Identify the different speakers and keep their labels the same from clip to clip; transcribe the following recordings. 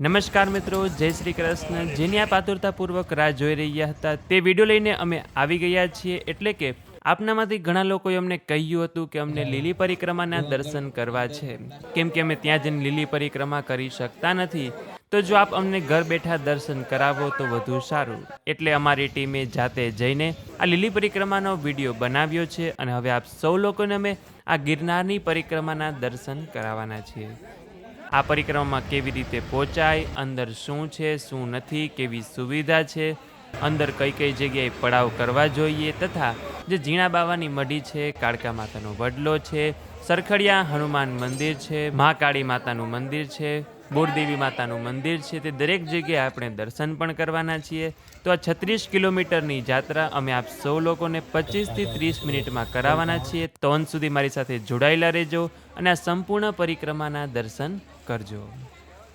Speaker 1: નમસ્કાર મિત્રો, જય શ્રી કૃષ્ણ. જેની આપ આતુરતાપૂર્વક રાહ જોઈ રહ્યા હતા તે વીડિયો લઈને અમે આવી ગયા છીએ એટલે કે આપનામાંથી ઘણા લોકોએ અમને કહ્યું હતું કે અમને લીલી પરિક્રમાના દર્શન કરવા છે. કેમ કે અમે ત્યાં જઈને લીલી પરિક્રમા કરી શકતા નથી. તો જો આપ અમને ઘર બેઠા દર્શન કરાવો તો વધુ સારું. એટલે અમારી ટીમે જાતે જઈને આ લીલી પરિક્રમાનો વીડિયો બનાવ્યો છે અને હવે આપ સૌ લોકોને અમે આ ગિરનારની પરિક્રમાના દર્શન કરાવવાના છીએ. આ પરિક્રમામાં કેવી રીતે પહોંચાય, અંદર શું છે, શું નથી, કેવી સુવિધા છે, અંદર કઈ કઈ જગ્યાએ પડાવ કરવા જોઈએ તથા જે ઝીણા બાવાની મઢી છે, કાળકા માતાનો વડલો છે, સરખડિયા હનુમાન મંદિર છે મહાકાળી માતાનું મંદિર છે, બોરદેવી માતાનું મંદિર છે, તે દરેક જગ્યાએ આપણે દર્શન પણ કરવાના છીએ. તો આ છત્રીસ કિલોમીટરની જાત્રા અમે આપ સૌ લોકોને પચીસથી ત્રીસ મિનિટમાં કરાવવાના છીએ. તો અંત સુધી મારી સાથે જોડાયેલા રહેજો અને આ સંપૂર્ણ પરિક્રમાના દર્શન કરજો.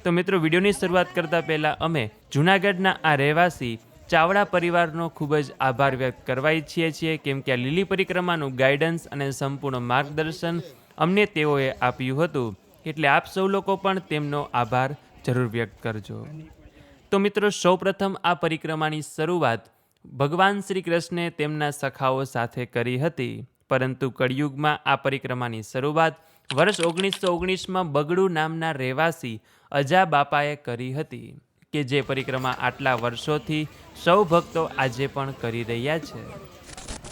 Speaker 1: તો મિત્રો, વિડીયોની શરૂઆત કરતાં પહેલાં અમે જૂનાગઢના આ રહેવાસી ચાવડા પરિવારનો ખૂબ જ આભાર વ્યક્ત કરવા ઈચ્છીએ છીએ, કેમ કે આ લીલી પરિક્રમાનું ગાઈડન્સ અને સંપૂર્ણ માર્ગદર્શન અમને તેઓએ આપ્યું હતું. એટલે આપ સૌ લોકો પણ તેમનો આભાર જરૂર વ્યક્ત કરજો. તો મિત્રો, સૌપ્રથમ આ પરિક્રમાની શરૂઆત ભગવાન શ્રી કૃષ્ણે તેમના સખાઓ સાથે કરી હતી. પરંતુ કળિયુગમાં આ પરિક્રમાની શરૂઆત વર્ષ ઓગણીસો ઓગણીસમાં બગડુ નામના રહેવાસી અજા બાપાએ કરી હતી, કે જે પરિક્રમા આટલા વર્ષોથી સૌ ભક્તો આજે પણ કરી રહ્યા છે.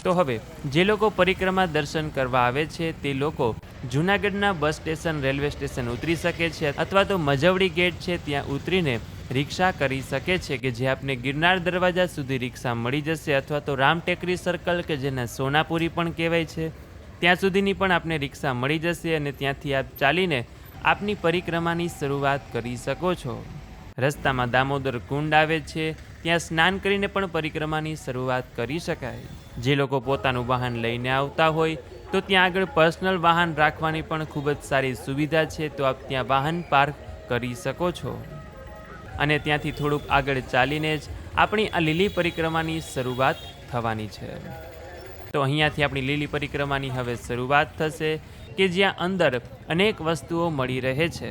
Speaker 1: તો હવે, જે લોકો પરિક્રમા દર્શન કરવા આવે છે, તે લોકો જૂનાગઢના બસ સ્ટેશન, રેલવે સ્ટેશન ઉતરી શકે છે, અથવા તો મજવડી ગેટ છે, ત્યાં ઉતરીને રિક્ષા કરી શકે છે કે જે આપને ગિરનાર દરવાજા સુધી રિક્ષા મળી જશે અથવા તો રામ ટેકરી સર્કલ કે જેને સોનાપુરી પણ કહેવાય છે, ત્યાં સુધીની પણ આપને રિક્ષા મળી જશે અને ત્યાંથી આપ ચાલીને આપની પરિક્રમાની શરૂઆત કરી શકો છો. રસ્તામાં દામોદર કુંડ આવે છે, ત્યાં સ્નાન કરીને પણ પરિક્રમાની શરૂઆત કરી શકાય. જે લોકો પોતાનું વાહન લઈને આવતા હોય, તો ત્યાં આગળ પર્સનલ વાહન રાખવાની પણ ખૂબ જ સારી સુવિધા છે, તો આપ ત્યાં વાહન પાર્ક કરી શકો છો. અને ત્યાંથી થોડુંક આગળ ચાલીને જ આપણી આ લીલી પરિક્રમાની શરૂઆત થવાની છે. તો અહીંયાથી આપણી લીલી પરિક્રમાની હવે શરૂઆત થશે કે જ્યાં અંદર અનેક વસ્તુઓ મળી રહે છે.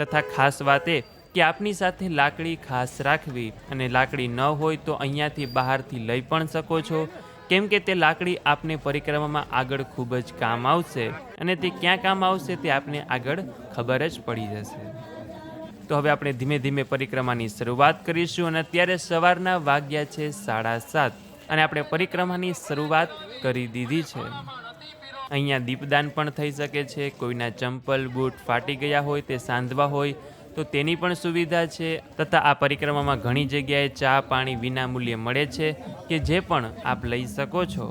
Speaker 1: તથા ખાસ વાત એ કે આપની સાથે લાકડી ખાસ રાખવી અને લાકડી ન હોય તો અહીંયાથી બહારથી લઈ પણ શકો છો. કેમ કે તે લાકડી આપને પરિક્રમામાં આગળ ખૂબ જ કામ આવશે અને તે ક્યાં કામ આવશે તે આપને આગળ ખબર જ પડી જશે. તો હવે આપણે ધીમે ધીમે પરિક્રમાની શરૂઆત કરીશું અને અત્યારે સવારના વાગ્યા છે સાડા સાત અને આપણે પરિક્રમાની શરૂઆત કરી દીધી છે. અહીંયા દીપદાન પણ થઈ શકે છે, કોઈના ચંપલ, બૂટ ફાટી ગયા હોય, તે સાંધવા હોય, તો તેની પણ સુવિધા છે. તથા આ પરિક્રમામાં ઘણી જગ્યાએ ચા પાણી વિના મૂલ્યે મળે છે, કે જે પણ આપ લઈ શકો છો.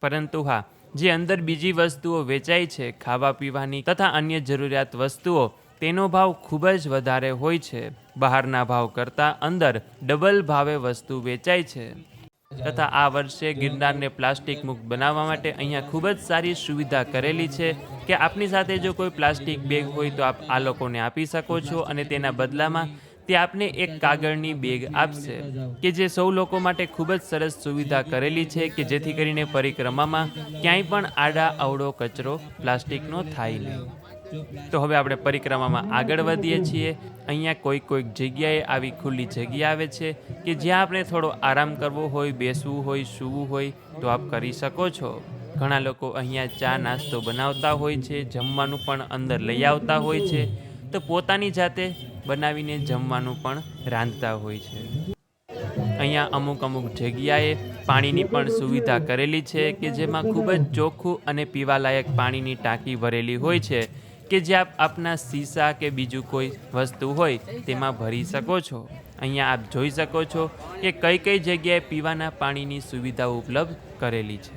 Speaker 1: પરંતુ હા, જે અંદર બીજી વસ્તુઓ વેચાય છે, ખાવા પીવાની તથા અન્ય જરૂરિયાત વસ્તુઓ, તેનો ભાવ ખૂબ જ વધારે હોય છે. બહારના ભાવ કરતાં અંદર ડબલ ભાવે વસ્તુ વેચાય છે. તથા આ વર્ષે ગિરનારને પ્લાસ્ટિક મુક્ત બનાવવા માટે અહીંયા ખૂબ જ સારી સુવિધા કરેલી છે કે આપની સાથે જો કોઈ પ્લાસ્ટિક બેગ હોય તો આપ આ લોકોને આપી શકો છો અને તેના બદલામાં તે આપને એક કાગળની બેગ આપશે કે જે સૌ લોકો માટે ખૂબ જ સરસ સુવિધા કરેલી છે કે જેથી કરીને પરિક્રમામાં ક્યાંય પણ આડા અવળો કચરો પ્લાસ્ટિકનો થાય નહીં. તો હવે આપણે પરિક્રમામાં આગળ વધીએ છીએ. અહીંયા કોઈક કોઈક જગ્યાએ આવી ખુલ્લી જગ્યા આવે છે કે જ્યાં આપણે થોડો આરામ કરવો હોય, બેસવું હોય, સૂવું હોય, તો આપ કરી શકો છો. ઘણા લોકો અહીંયા ચા નાસ્તો બનાવતા હોય છે, જમવાનું પણ અંદર લઈ આવતા હોય છે. તો પોતાની જાતે બનાવીને જમવાનું પણ રાંધતા હોય છે. અહીંયા અમુક અમુક જગ્યાએ પાણીની પણ સુવિધા કરેલી છે કે જેમાં ખૂબ જ ચોખ્ખું અને પીવાલાયક પાણીની ટાંકી ભરેલી હોય છે. કે જે આપ, આપના સીસા કે બીજું કોઈ વસ્તુ હોય, તેમાં ભરી શકો છો? અહીંયા આપ જોઈ શકો છો કે કઈ કઈ જગ્યાએ પીવાના પાણીની સુવિધાઓ ઉપલબ્ધ કરેલી છે.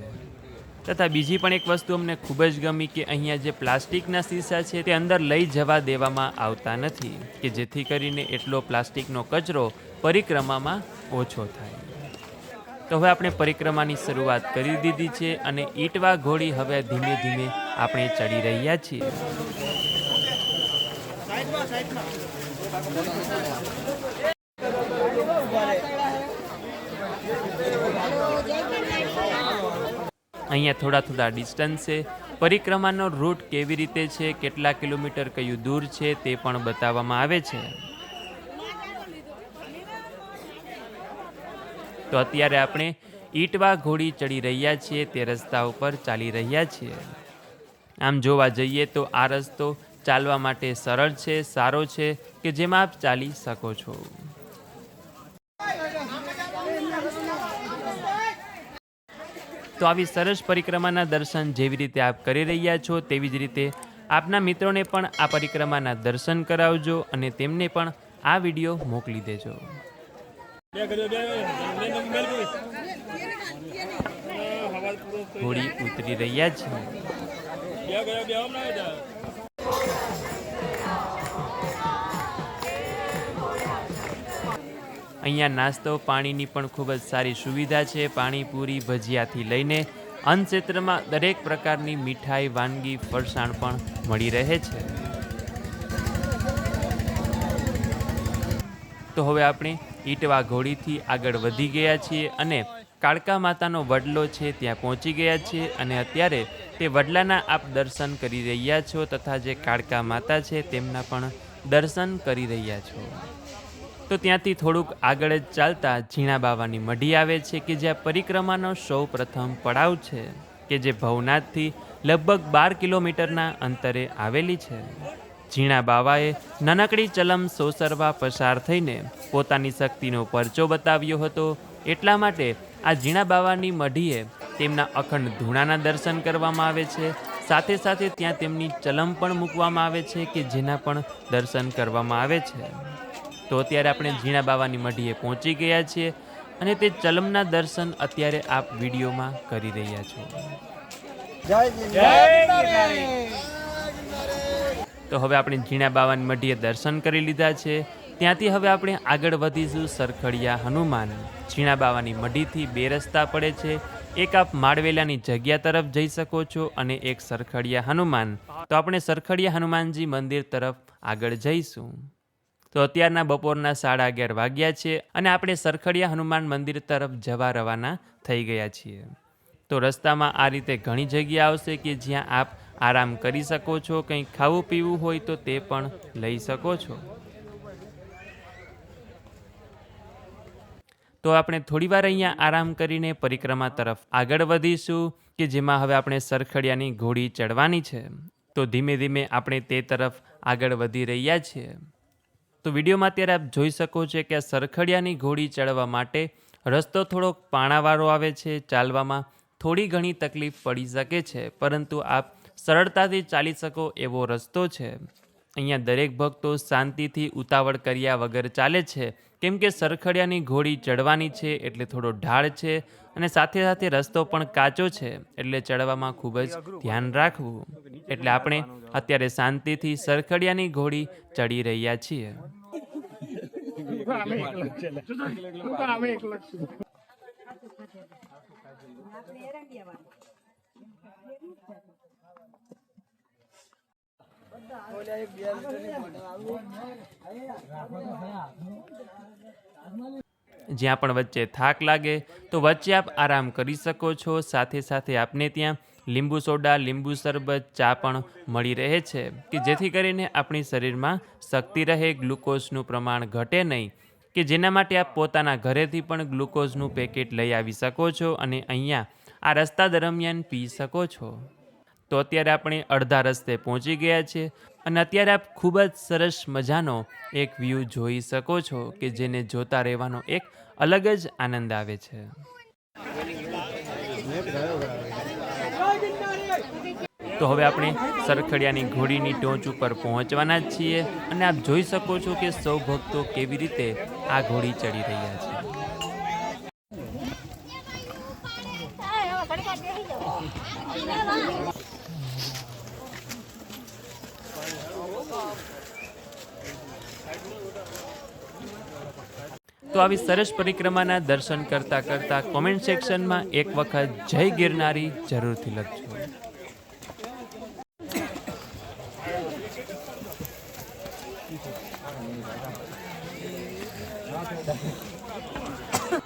Speaker 1: તથા બીજી પણ એક વસ્તુ અમને ખૂબ જ ગમી કે અહીંયા જે પ્લાસ્ટિકના સીસા છે, તે અંદર લઈ જવા દેવામાં આવતા નથી, કે જેથી કરીને એટલો પ્લાસ્ટિકનો કચરો પરિક્રમામાં ઓછો થાય. તો હવે આપણે પરિક્રમાની શરૂઆત કરી દીધી છે અને ઈટવા ઘોડી હવે ધીમે ધીમે આપણે ચડી રહ્યા છીએ. અહીંયા થોડા થોડા ડિસ્ટન્સે પરિક્રમાનો રૂટ કેવી રીતે છે, કેટલા કિલોમીટર કયું દૂર છે, તે પણ બતાવવામાં આવે છે. તો અત્યારે આપણે ઈટવા ઘોડી ચડી રહ્યા છીએ, તે રસ્તા ઉપર ચાલી રહ્યા છીએ. આમ જોવા જઈએ તો આ રસ્તો ચાલવા માટે સરળ છે, સારો છે કે જેમાં આપ ચાલી શકો છો? તો આવી સરસ પરિક્રમાના દર્શન જેવી રીતે આપ કરી રહ્યા છો, તેવી જ રીતે આપના મિત્રોને પણ આ પરિક્રમાના દર્શન કરાવજો અને તેમને પણ આ વીડિયો મોકલી દેજો. હોળી ઉતરી રહ્યા છે. અહીંયા નાસ્તો, પાણીની પણ ખૂબ જ સારી સુવિધા છે. પાણીપુરી ભજીયાથી લઈને અન્ન ક્ષેત્રમાં દરેક પ્રકારની મીઠાઈ, વાનગી, ફરસાણ પણ મળી રહે છે. તો હવે આપણે ઈટવા ઘોડીથી આગળ વધી ગયા છીએ અને કાળકા માતાનો વડલો છે, ત્યાં પહોંચી ગયા છીએ અને અત્યારે તે વડલાના આપ દર્શન કરી રહ્યા છો તથા જે કાળકા માતા છે તેમના પણ દર્શન કરી રહ્યા છો. તો ત્યાંથી થોડુંક આગળ જ ચાલતા ઝીણા બાવાની મઢી આવે છે કે જ્યાં પરિક્રમાનો સૌ પ્રથમ પડાવ છે કે જે ભવનાથથી લગભગ બાર કિલોમીટરના અંતરે આવેલી છે. ઝીણા બાવાએ નાનકડી ચલમ સોસરવા પસાર થઈને પોતાની શક્તિનો પરચો બતાવ્યો હતો એટલા માટે આ ઝીણા બાવાની મઢીએ તેમના અખંડ ધૂણાના દર્શન કરવામાં આવે છે. સાથે સાથે ત્યાં તેમની ચલમ પણ મૂકવામાં આવે છે કે જેના પણ દર્શન કરવામાં આવે છે. તો અત્યારે આપણે ઝીણા બાવાની મઢીએ પહોંચી ગયા છીએ અને તે ચલમના દર્શન અત્યારે આપ વિડીયોમાં કરી રહ્યા છો. તો હવે આપણે ઝીણા બાવાની મઢીએ દર્શન કરી લીધા છે. ત્યાંથી હવે આપણે આગળ વધીશું સરખડિયા હનુમાન. બાવાની મઢીથી બે રસ્તા પડે છે. એક આપ માળવેલાની જગ્યા તરફ જઈ શકો છો અને એક સરખડિયા હનુમાન. તો આપણે સરખડિયા હનુમાનજી મંદિર તરફ આગળ જઈશું. તો અત્યારના બપોરના સાડા અગિયાર વાગ્યા છે અને આપણે સરખડિયા હનુમાન મંદિર તરફ જવા રવાના થઈ ગયા છીએ. તો રસ્તામાં આ રીતે ઘણી જગ્યા આવશે કે જ્યાં આપ આરામ કરી શકો છો, કંઈ ખાવું પીવું હોય તો તે પણ લઈ શકો છો. તો આપણે થોડીવાર અહીંયા આરામ કરીને પરિક્રમા તરફ આગળ વધીશું, કે જેમાં હવે આપણે સરખડિયાની ઘોડી ચડવાની છે. તો ધીમે ધીમે આપણે તે તરફ આગળ વધી રહ્યા છીએ. તો વિડીયોમાં અત્યારે આપ જોઈ શકો છો કે આ સરખડિયાની ઘોડી ચડવા માટે રસ્તો થોડોક પાણાવાળો આવે છે, ચાલવામાં થોડી ઘણી તકલીફ પડી શકે છે, પરંતુ આપ સરળતાથી ચાલી શકો એવો રસ્તો છે. અહીંયા દરેક ભક્તો શાંતિથી ઉતાવળ કર્યા વગર ચાલે છે. કેમ કે સરખડિયાની ઘોડી ચડવાની છે એટલે થોડો ઢાળ છે અને સાથે સાથે રસ્તો પણ કાચો છે એટલે ચડવામાં ખૂબ જ ધ્યાન રાખવું. એટલે આપણે અત્યારે શાંતિથી સરખડિયાની ઘોડી ચડી રહ્યા છીએ. જ્યાં પણ વચ્ચે થાક લાગે, તો વચ્ચે આપ આરામ કરી શકો છો. સાથે સાથે આપને ત્યાં લીંબુ સોડા, લીંબુ શરબત, ચા પણ મળી રહે છે કે જેથી કરીને આપણી શરીરમાં શક્તિ રહે, ગ્લુકોઝનું પ્રમાણ ઘટે નહીં કે જેના માટે આપ પોતાના ઘરેથી પણ ગ્લુકોઝનું પેકેટ લઈ આવી શકો છો અને અહીંયા આ રસ્તા દરમિયાન પી શકો છો. તો અત્યારે આપણે અડધા રસ્તે પહોંચી ગયા છે અને અત્યારે આપ ખૂબ જ સરસ મજાનો એક વ્યૂ જોઈ શકો છો કે જેને જોતા રહેવાનો એક અલગ જ આનંદ આવે છે. તો હવે આપણે સરખડિયાની ઘોડીની ટોચ ઉપર પહોંચવાના જ છીએ અને આપ જોઈ શકો છો કે સૌ ભક્તો કેવી રીતે આ ઘોડી ચડી રહ્યા છે. તો આવી સરસ પરિક્રમાના દર્શન કરતા કરતા કોમેન્ટ સેક્શનમાં એક વખત જય ગિરનારી જરૂરથી લખજો.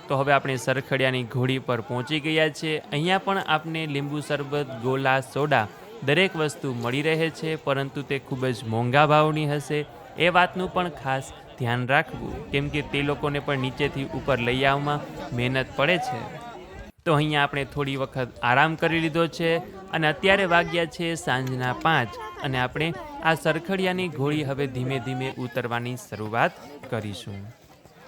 Speaker 1: તો હવે આપણે સરખડિયાની ઘોડી પર પહોંચી ગયા છે અહીંયા પણ આપને લીંબુ શરબત, ગોલા, સોડા દરેક વસ્તુ મળી રહે છે, પરંતુ તે ખૂબ જ મોંઘા ભાવની હશે. એ વાતનું પણ ખાસ ધ્યાન રાખવું. કેમ કે તે લોકોને પણ નીચેથી ઉપર લઈ આવવામાં મહેનત પડે છે. તો અહીંયા આપણે થોડી વખત આરામ કરી લીધો છે અને અત્યારે વાગ્યા છે સાંજના પાંચ અને આપણે આ સરખડિયાની ઘોડી હવે ધીમે ધીમે ઉતરવાની શરૂઆત કરીશું.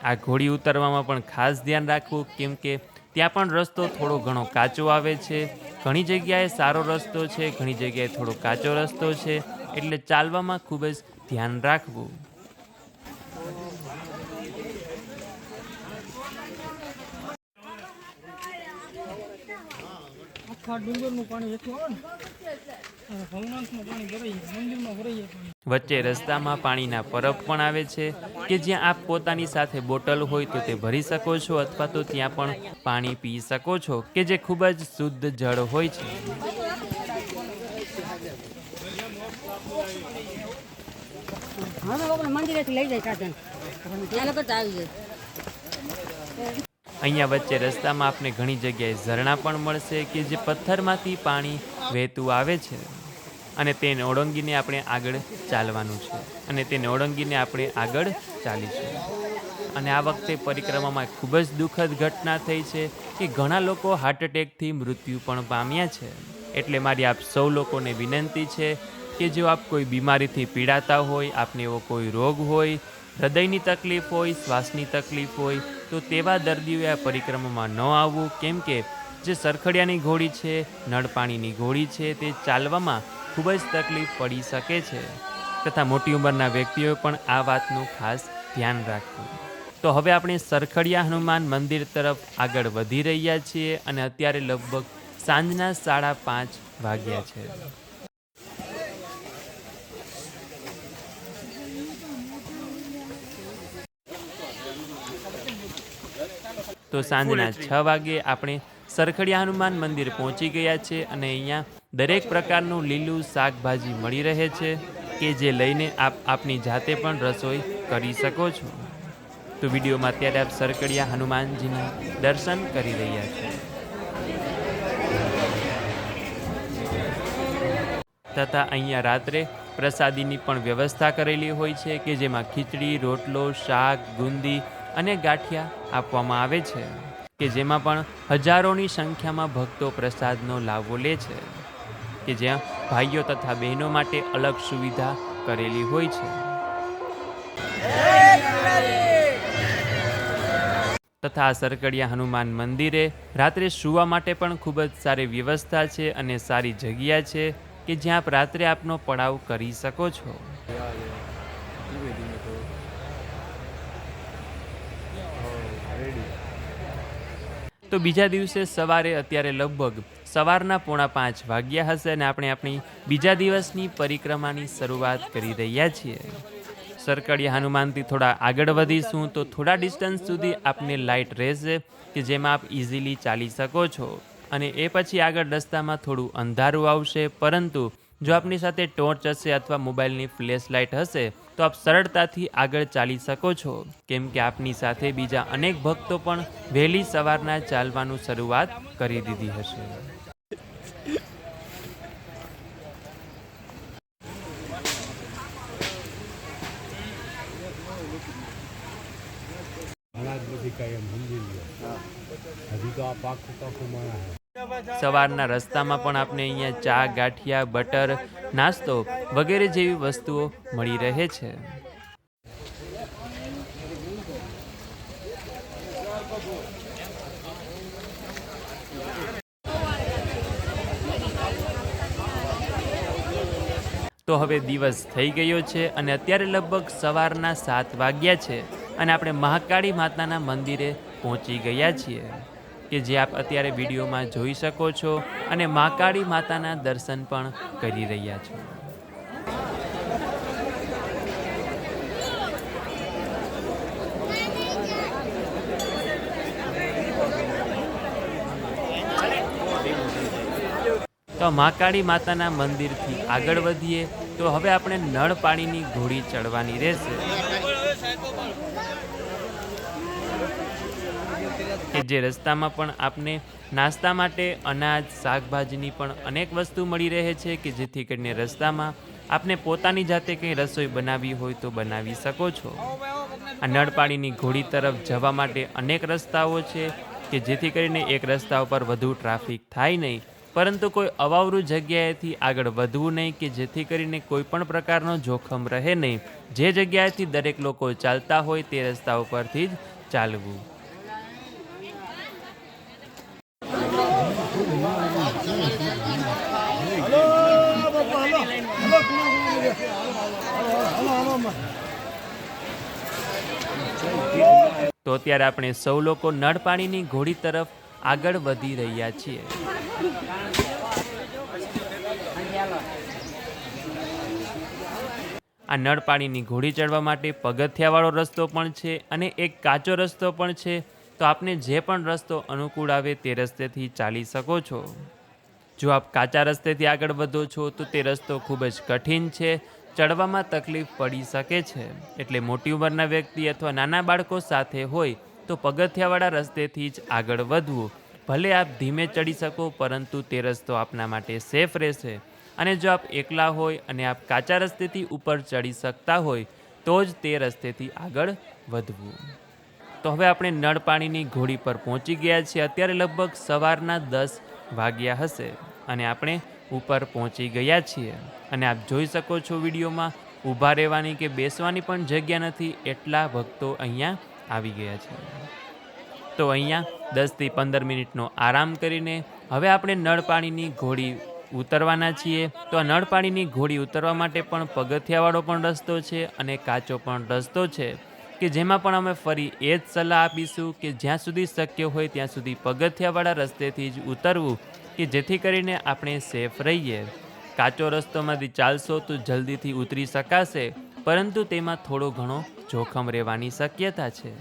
Speaker 1: આ ઘોડી ઉતરવામાં પણ ખાસ ધ્યાન રાખવું, કેમ કે ત્યાં પણ રસ્તો થોડો ઘણો કાચો આવે છે. ઘણી જગ્યાએ સારો રસ્તો છે, ઘણી જગ્યાએ થોડો કાચો રસ્તો છે. એટલે ચાલવામાં ખૂબ જ ધ્યાન રાખવું
Speaker 2: આખા ડુંગરનું પાણી એટલું આવે ને અને ભવનાથમાં પાણી ભરાઈ જાય મંદિરમાં ભરાઈ જાય પાણી
Speaker 1: વચ્ચે રસ્તામાં પાણીના પરબ પણ આવે છે કે જ્યાં આપ પોતાની સાથે બોટલ હોય તો તે ભરી શકો છો અથવા તો ત્યાં પણ પાણી પી શકો છો કે જે ખૂબ જ શુદ્ધ જળ હોય છે.
Speaker 3: હવે લોકો મંદિરેથી લઈ જાય સાધન. ત્યાં લોકો આવી જાય.
Speaker 1: અહીંયા વચ્ચે રસ્તામાં આપને ઘણી જગ્યાએ ઝરણા પણ મળશે કે જે પથ્થરમાંથી પાણી વહેતું આવે છે. અને તેને ઓળંગીને આપણે આગળ ચાલવાનું છે. અને તેને ઓળંગીને આપણે આગળ ચાલીશું. અને આ વખતે પરિક્રમામાં ખૂબ જ દુઃખદ ઘટના થઈ છે કે ઘણા લોકો હાર્ટ એટેકથી મૃત્યુ પણ પામ્યા છે. એટલે મારી આપ સૌ લોકોને વિનંતી છે કે જો આપ કોઈ બીમારીથી પીડાતા હોય, આપને એવો કોઈ રોગ હોય, હૃદયની તકલીફ હોય, શ્વાસની તકલીફ હોય તો તેવા દર્દીઓએ આ પરિક્રમામાં ન આવવું. કેમ કે જે સરખડિયાની ઘોડી છે નળ પાણીની ઘોડી છે, તે ચાલવામાં ખૂબ જ તકલીફ પડી શકે છે. તથા મોટી ઉંમરના વ્યક્તિઓએ પણ આ વાતનું ખાસ ધ્યાન રાખવું. તો હવે આપણે સરખડિયા હનુમાન મંદિર તરફ આગળ વધી રહ્યા છીએ અને અત્યારે લગભગ સાંજના સાડા પાંચ વાગ્યા છે. તો સાંજના છ વાગે આપણે સરખડિયા હનુમાન મંદિર પહોંચી ગયા છે અને અહીંયા દરેક પ્રકારનું લીલું શાકભાજી મળી રહે છે કે જે લઈને આપ આપની જાતે પણ રસોઈ કરી શકો છો. તો વિડીયોમાં અત્યારે આપ સરકડિયા હનુમાનજીના દર્શન કરી રહ્યા છો. તથા અહીંયા રાત્રે પ્રસાદીની પણ વ્યવસ્થા કરેલી હોય છે કે જેમાં ખીચડી રોટલો શાક ગુંદી અને ગાંઠિયા આપવામાં આવે છે, કે જેમાં પણ હજારોની સંખ્યામાં ભક્તો પ્રસાદનો લાવો લે છે, કે જ્યાં ભાઈઓ તથા બહેનો માટે અલગ સુવિધા કરેલી હોય છે. તથા આ સરકડિયા હનુમાન મંદિરે રાત્રે સૂવા માટે પણ ખૂબ જ સારી વ્યવસ્થા છે અને સારી જગ્યા છે, કે જ્યાં આપ રાત્રે આપનો પડાવ કરી શકો છો. તો બીજા દિવસે સવારે અત્યારે લગભગ સવારના પોણા પાંચ વાગ્યા હશે અને આપણે આપણી બીજા દિવસની પરિક્રમાની શરૂઆત કરી રહ્યા છીએ. સરકડીયા હનુમાનથી થોડા આગળ વધીશું તો થોડા ડિસ્ટન્સ સુધી આપને લાઇટ રહેશે કે જેમાં આપ ઇઝીલી ચાલી શકો છો. અને એ પછી આગળ રસ્તામાં થોડું અંધારું આવશે, પરંતુ જો આપની સાથે ટોર્ચ હશે અથવા મોબાઈલની ફ્લેશ લાઇટ હશે તો આપ સરળતાથી આગળ ચાલી શકો છો. કેમ કે આપની સાથે બીજા અનેક ભક્તો પણ વહેલી સવારના ચાલવાનું શરૂઆત કરી દીધી હશે. સવારના રસ્તામાં પણ આપણે અહીંયા ચા, ગાંઠિયા, બટર નાસ્તો વગેરે જેવી વસ્તુઓ મળી રહે છે. તો હવે દિવસ થઈ ગયો છે અને અત્યારે લગભગ સવારના સાત વાગ્યા છે અને આપણે મહાકાળી માતાના મંદિરે પહોંચી ગયા છીએ. કે જે આપ અત્યારે વિડીયોમાં જોઈ શકો છો અને મા કાળી માતાના દર્શન પણ કરી રહ્યા છો. તો મા કાળી માતાના મંદિરથી આગળ વધીએ, તો હવે આપણે નળ પાણીની ઘોડી ચડવાની રહેશે. જે રસ્તામાં પણ આપને નાસ્તા માટે અનાજ, શાકભાજીની પણ અનેક વસ્તુ મળી રહે છે કે જેથી કરીને રસ્તામાં આપને પોતાની જાતે કંઈ રસોઈ બનાવવી હોય તો બનાવી શકો છો. આ નળ પાણીની ઘોડી તરફ જવા માટે અનેક રસ્તાઓ છે કે જેથી કરીને એક રસ્તા ઉપર વધુ ટ્રાફિક થાય નહીં. પરંતુ કોઈ અવાવરું જગ્યાએથી આગળ વધવું નહીં કે જેથી કરીને કોઈ પણ પ્રકારનો જોખમ રહે નહીં. જે જગ્યાએથી દરેક લોકો ચાલતા હોય તે રસ્તા ઉપરથી જ ચાલવું. તો અત્યારે આપણે સૌ લોકો નળ પાણીની ઘોડી તરફ આગળ વધી રહ્યા છીએ. આ નળ પાણીની ઘોડી ચડવા માટે પગથિયાવાળો રસ્તો પણ છે અને એક કાચો રસ્તો પણ છે. તો આપને જે પણ રસ્તો અનુકૂળ આવે તે રસ્તેથી ચાલી શકો છો. જો આપ કાચા રસ્તેથી આગળ વધો છો તો તે રસ્તો ખૂબ જ કઠિન છે. ચડવામાં તકલીફ પડી શકે છે. એટલે મોટી ઉંમરના વ્યક્તિ અથવા નાના બાળકો સાથે હોય તો પગથિયાવાળા રસ્તેથી જ આગળ વધવું. ભલે આપ ધીમે ચડી શકો, પરંતુ તે રસ્તો આપના માટે સેફ રહેશે. અને જો આપ એકલા હોય અને આપ કાચા રસ્તેથી ઉપર ચડી શકતા હોય, તો જ તે રસ્તેથી આગળ વધવું. તો હવે આપણે નળ પાણીની ઘોડી પર પહોંચી ગયા છીએ. અત્યારે લગભગ સવારના દસ વાગ્યા હશે. અને આપણે ઉપર પહોંચી ગયા છીએ. અને આપ જોઈ શકો છો વિડીયોમાં ઊભા રહેવાની કે બેસવાની પણ જગ્યા નથી, એટલા ભક્તો અહીંયા આવી ગયા છે. તો અહીંયા દસથી પંદર મિનિટનો આરામ કરીને હવે આપણે નળ પાણીની ઘોડી ઉતરવાના છીએ. તો આ નળ પાણીની ઘોડી ઉતરવા માટે પણ પગથિયાવાળો પણ રસ્તો છે અને કાચો પણ રસ્તો છે કે જેમાં પણ અમે ફરી એ જ સલાહ આપીશું કે જ્યાં સુધી શક્ય હોય ત્યાં સુધી પગથિયાવાળા રસ્તેથી જ ઉતરવું. કે જેથી કરીને આપણે સેફ રહીએ. કાચો રસ્તોમાંથી ચાલશો તો જલ્દીથી ઉતરી શકાશે, પરંતુ તેમાં થોડો ઘણો જોખમ રહેવાની શક્યતા છે.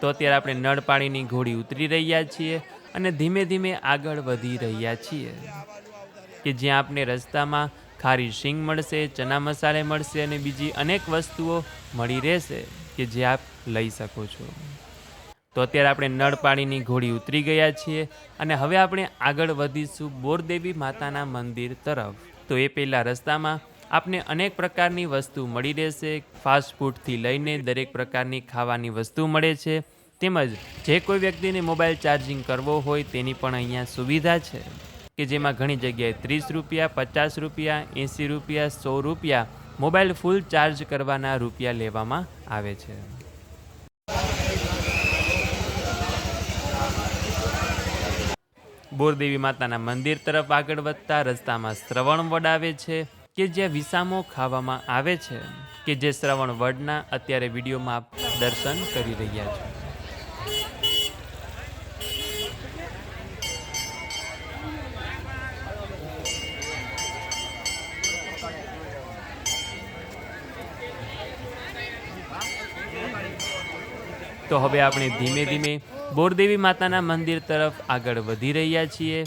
Speaker 1: તો અત્યારે આપણે નળ પાણીની ઘોડી ઉતરી રહ્યા છીએ અને ધીમે ધીમે આગળ વધી રહ્યા છીએ. કે જ્યાં આપણે રસ્તામાં ખારી શીંગ મળશે, ચના મસાલે મળશે અને બીજી અનેક વસ્તુઓ મળી રહેશે, કે જે આપ લઈ શકો છો. તો અત્યારે આપણે નળ પાણીની ઘોડી ઉતરી ગયા છીએ અને હવે આપણે આગળ વધીશું બોરદેવી માતાના મંદિર તરફ. તો એ પહેલાં રસ્તામાં આપને અનેક પ્રકારની વસ્તુ મળી રહેશે. ફાસ્ટ ફૂડથી લઈને દરેક પ્રકારની ખાવાની વસ્તુ મળે છે. તેમજ જે કોઈ વ્યક્તિને મોબાઈલ ચાર્જિંગ કરવો હોય તેની પણ અહીંયા સુવિધા છે. કે જેમાં ઘણી જગ્યાએ ત્રીસ રૂપિયા, પચાસ રૂપિયા, એંસી રૂપિયા, સો રૂપિયા મોબાઈલ ફૂલ ચાર્જ કરવાના રૂપિયા લેવામાં આવે છે. બોરદેવી માતાના મંદિર તરફ આગળ વધતા રસ્તામાં શ્રવણ વડ આવે છે કે જ્યાં વિસામો ખાવામાં આવે છે કે જે શ્રવણ વડના અત્યારે વિડીયોમાં દર્શન કરી રહ્યા છે. તો હવે આપણે ધીમે ધીમે બોરદેવી માતાના મંદિર તરફ આગળ વધી રહ્યા છીએ.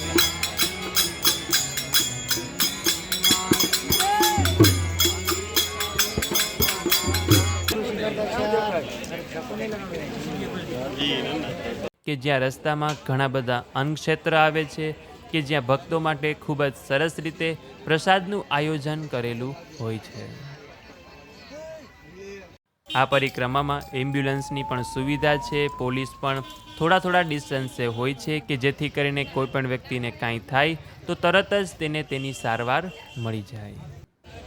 Speaker 1: કે જ્યાં રસ્તામાં ઘણા બધા અન્નક્ષેત્ર આવે છે, કે જ્યાં ભક્તો માટે ખૂબ જ સરસ રીતે પ્રસાદનું આયોજન કરેલું હોય છે. આ પરિક્રમામાં એમ્બ્યુલન્સની પણ સુવિધા છે, પોલીસ પણ થોડા થોડા ડિસ્ટન્સે હોય છે કે જેથી કરીને કોઈ પણ વ્યક્તિને કાંઈ થાય તો તરત જ તેને તેની સારવાર મળી જાય.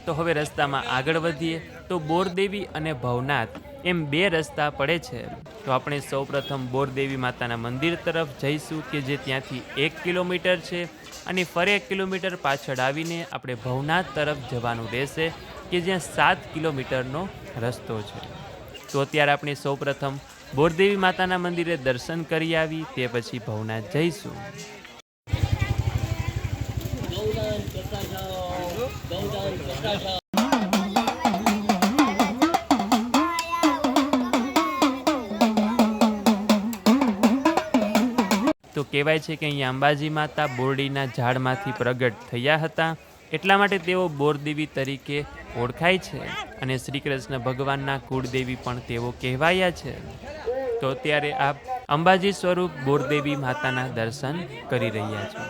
Speaker 1: તો હવે રસ્તામાં આગળ વધીએ તો બોરદેવી અને ભવનાથ એમ બે રસ્તા પડે છે. તો આપણે સૌપ્રથમ બોરદેવી માતાના મંદિર તરફ જઈશું કે જે ત્યાંથી એક કિલોમીટર છે અને ફરી એક કિલોમીટર પાછળ આવીને આપણે ભવનાથ તરફ જવાનું રહેશે કે જ્યાં સાત કિલોમીટરનો રસ્તો છે. તો અત્યારે આપણે સૌપ્રથમ બોરદેવી માતાના મંદિરે દર્શન કરી આવી, તે પછી ભવનાથ જઈશું. તો કહેવાય છે કે અહીંયા અંબાજી માતા બોરડીના ઝાડમાંથી પ્રગટ થયા હતા. એટલા માટે તેઓ બોરદેવી તરીકે ઓળખાય છે અને શ્રી કૃષ્ણ ભગવાનના કુળદેવી પણ તેઓ કહેવાયા છે. તો ત્યારે આપ અંબાજી સ્વરૂપ બોરદેવી માતાના દર્શન કરી રહ્યા છો.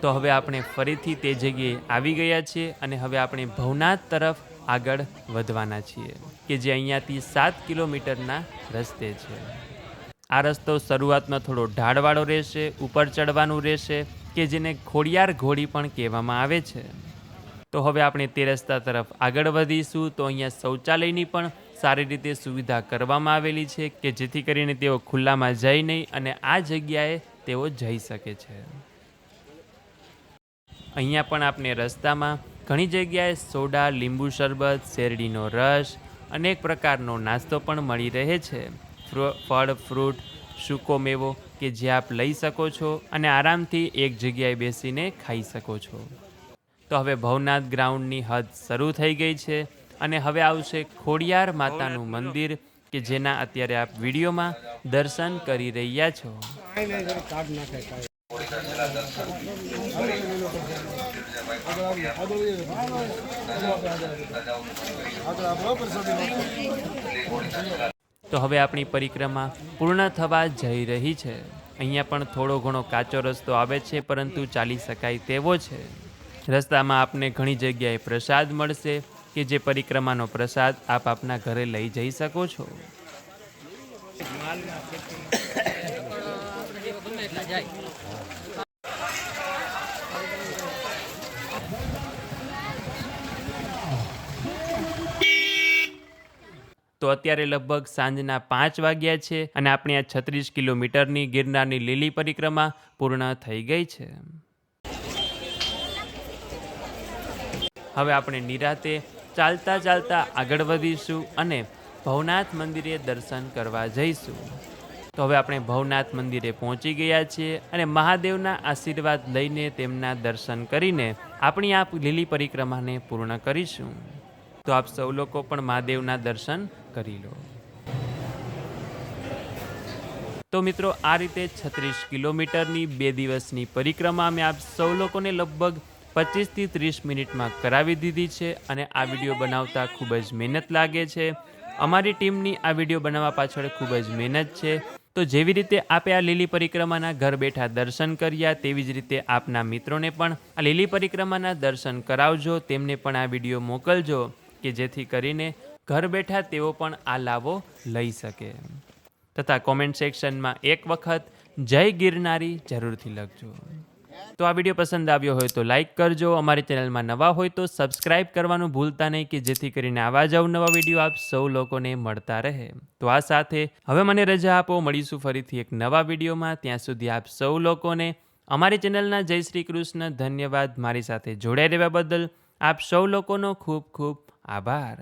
Speaker 1: તો હવે આપણે ફરીથી તે જગ્યાએ આવી ગયા છીએ અને હવે આપણે ભવનાથ તરફ આગળ વધવાના છીએ, કે જે અહીંયાથી સાત કિલોમીટરના રસ્તે છે. આ રસ્તો શરૂઆતમાં થોડો ઢાળવાળો રહેશે, ઉપર ચડવાનું રહેશે, કે જેને ખોડિયાર ઘોડી પણ કહેવામાં આવે છે. તો હવે આપણે તે રસ્તા તરફ આગળ વધીશું. તો અહીંયા શૌચાલયની પણ સારી રીતે સુવિધા કરવામાં આવેલી છે, કે જેથી કરીને તેઓ ખુલ્લામાં જઈ નહીં અને આ જગ્યાએ તેઓ જઈ શકે છે. અહીંયા પણ આપણે રસ્તામાં ઘણી જગ્યાએ સોડા, લીંબુ શરબત, શેરડીનો રસ, અનેક પ્રકારનો નાસ્તો પણ મળી રહે છે. ફળ, ફ્રૂટ, સૂકો મેવો કે જે આપ લઈ શકો છો અને આરામથી એક જગ્યાએ બેસીને ખાઈ શકો છો. તો હવે ભવનાથ ગ્રાઉન્ડની હદ શરૂ થઈ ગઈ છે અને હવે આવશે ખોડિયાર માતાનું મંદિર કે જેના અત્યારે આપ વિડીયોમાં દર્શન કરી રહ્યા છો. તો હવે આપણી પરિક્રમા પૂર્ણ થવા જઈ રહી છે. અહીંયા પણ થોડો ઘણો કાચો રસ્તો આવે છે પરંતુ ચાલી શકાય તેવો છે. રસ્તામાં આપને ઘણી જગ્યાએ પ્રસાદ મળશે કે જે પરિક્રમાનો પ્રસાદ આપ આપના ઘરે લઈ જઈ શકો છો. તો અત્યારે લગભગ સાંજના પાંચ વાગ્યા છે અને આપણી આ છત્રીસ કિલોમીટરની ગિરનારની લીલી પરિક્રમા પૂર્ણ થઈ ગઈ છે. હવે આપણે નિરાતે ચાલતા ચાલતા આગળ વધીશું અને ભવનાથ મંદિરે દર્શન કરવા જઈશું. તો હવે આપણે ભવનાથ મંદિરે પહોંચી ગયા છીએ અને મહાદેવના આશીર્વાદ લઈને તેમના દર્શન કરીને આપણી આ લીલી પરિક્રમાને પૂર્ણ કરીશું. તો આપ સૌ લોકો પણ મહાદેવના દર્શન કરી લો. તો મિત્રો, આ રીતે છત્રીસ કિલોમીટરની બે દિવસની પરિક્રમા અમે આપ સૌ લોકોને લગભગ પચીસથી ત્રીસ મિનિટમાં કરાવી દીધી છે અને આ વીડિયો બનાવતા ખૂબ જ મહેનત લાગે છે. અમારી ટીમની આ વીડિયો બનાવવા પાછળ ખૂબ જ મહેનત છે. તો જેવી રીતે આપે આ લીલી પરિક્રમાના ઘર બેઠા દર્શન કર્યા, તેવી જ રીતે આપના મિત્રોને પણ આ લીલી પરિક્રમાના દર્શન કરાવજો, તેમને પણ આ વીડિયો મોકલજો, કે જેથી કરીને ઘર બેઠા તેઓ પણ આ લાવો લઈ શકે. તથા કોમેન્ટ સેક્શનમાં એક વખત જય ગિરનારી જરૂરથી લખજો. તો આ વીડિયો પસંદ આવ્યો હોય તો લાઈક કરજો. અમારી ચેનલમાં નવા હોય તો સબસ્ક્રાઇબ કરવાનું ભૂલતા નહીં કે જેથી કરીને આવા જ નવા વીડિયો આપ સૌ લોકોને મળતા રહે. તો આ સાથે હવે મને રજા આપો. મળીશું ફરીથી એક નવા વિડીયોમાં. ત્યાં સુધી આપ સૌ લોકોને અમારી ચેનલના જય શ્રી કૃષ્ણ ધન્યવાદ. મારી સાથે જોડાઈ રહેવા બદલ આપ સૌ લોકોનો ખૂબ ખૂબ આભાર.